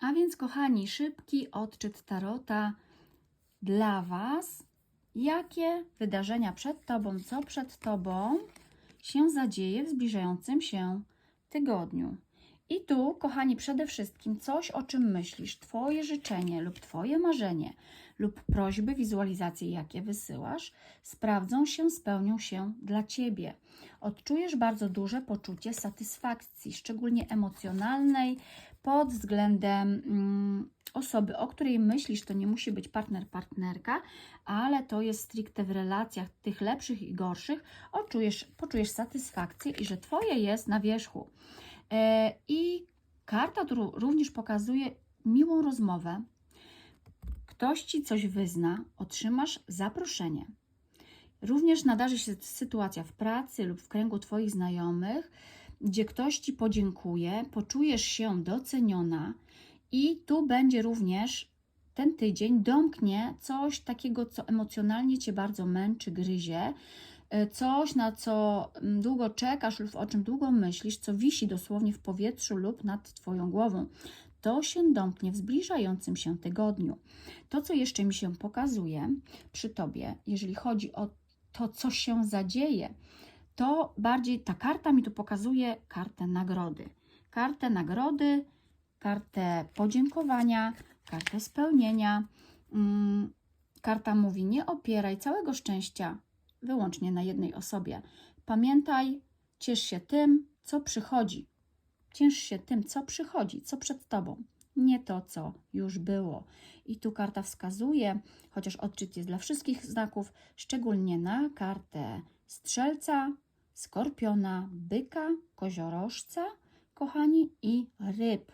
A więc, kochani, szybki odczyt tarota dla Was. Jakie wydarzenia przed Tobą, co przed Tobą się zadzieje w zbliżającym się tygodniu? I tu, kochani, przede wszystkim coś, o czym myślisz, Twoje życzenie lub Twoje marzenie lub prośby, wizualizacje, jakie wysyłasz, sprawdzą się, spełnią się dla Ciebie. Odczujesz bardzo duże poczucie satysfakcji, szczególnie emocjonalnej, pod względem mm, osoby, o której myślisz, to nie musi być partner, partnerka, ale to jest stricte w relacjach tych lepszych i gorszych, odczujesz, poczujesz satysfakcję i że Twoje jest na wierzchu. E, I karta również pokazuje miłą rozmowę. Ktoś Ci coś wyzna, otrzymasz zaproszenie. Również nadarzy się sytuacja w pracy lub w kręgu Twoich znajomych, gdzie ktoś Ci podziękuje, poczujesz się doceniona i tu będzie również ten tydzień domknie coś takiego, co emocjonalnie Cię bardzo męczy, gryzie, e, coś, na co mm, długo czekasz lub o czym długo myślisz, co wisi dosłownie w powietrzu lub nad Twoją głową. To się domknie w zbliżającym się tygodniu. To, co jeszcze mi się pokazuje przy Tobie, jeżeli chodzi o to, co się zadzieje, to bardziej ta karta mi tu pokazuje kartę nagrody. Kartę nagrody, kartę podziękowania, kartę spełnienia. Mm, Karta mówi: Nie opieraj całego szczęścia wyłącznie na jednej osobie. Pamiętaj, ciesz się tym, co przychodzi. Ciesz się tym, co przychodzi, co przed tobą. Nie to, co już było. I tu karta wskazuje, chociaż odczyt jest dla wszystkich znaków, szczególnie na kartę strzelca, skorpiona, byka, koziorożca, kochani, i ryb.